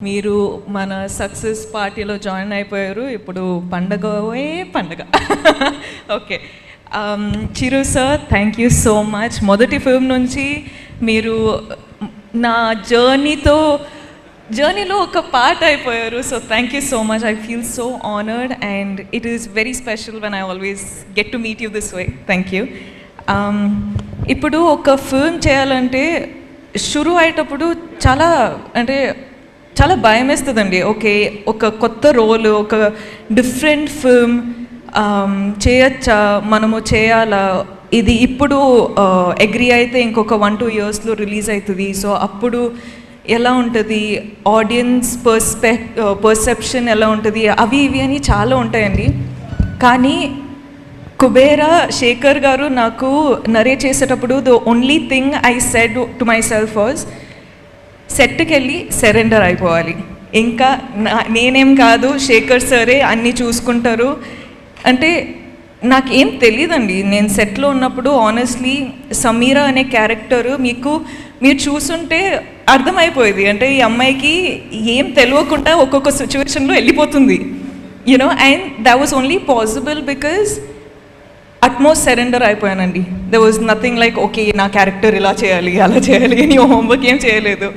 మీరు మన సక్సెస్ పార్టీలో జాయిన్ అయిపోయారు ఇప్పుడు పండగవే పండగ. Okay. Um, Chiru sir thank you so much మొదటి ఫిల్మ్ నుంచి మీరు నా జర్నీతో జర్నీలో ఒక పార్ట్ అయిపోయారు. So thank you so much I feel so honoured and it is very special when I always get to meet you this way thank you ఇప్పుడు ఒక ఫిల్మ్ చేయాలంటే షురు అయ్యేటప్పుడు చాలా అంటే చాలా భయం వేస్తుందండి ఓకే ఒక కొత్త రోల్ ఒక డిఫరెంట్ ఫిల్మ్ చేయొచ్చా? మనము చేయాలా? ఇది ఇప్పుడు అగ్రి అయితే ఇంకొక వన్ టూ ఇయర్స్లో రిలీజ్ అవుతుంది సో అప్పుడు ఎలా ఉంటుంది? ఆడియన్స్ పర్స్పెక్ పర్సెప్షన్ ఎలా ఉంటుంది? అవి ఇవి అని చాలా ఉంటాయండి. కానీ కుబేరా శేఖర్ గారు నాకు నరే చేసేటప్పుడు the only thing I said to myself was సెట్కి వెళ్ళి సరెండర్ అయిపోవాలి. ఇంకా నా- నేనేం కాదు శేఖర్ సరే అన్నీ చూసుకుంటారు. అంటే నాకేం తెలియదండి నేను సెట్లో ఉన్నప్పుడు ఆనెస్ట్లీ సమీరా అనే క్యారెక్టర్ మీకు మీరు చూసుంటే అర్థమైపోయేది. అంటే ఈ అమ్మాయికి ఏం తెలియకుండా ఒక్కొక్క సిచ్యువేషన్లో వెళ్ళిపోతుంది. You know and that was only possible because utmost surrender అయిపోయానండి. They was nothing like okay నా క్యారెక్టర్ ఇలా చేయాలి అలా చేయాలి అని హోంవర్క్ ఏం చేయలేదు.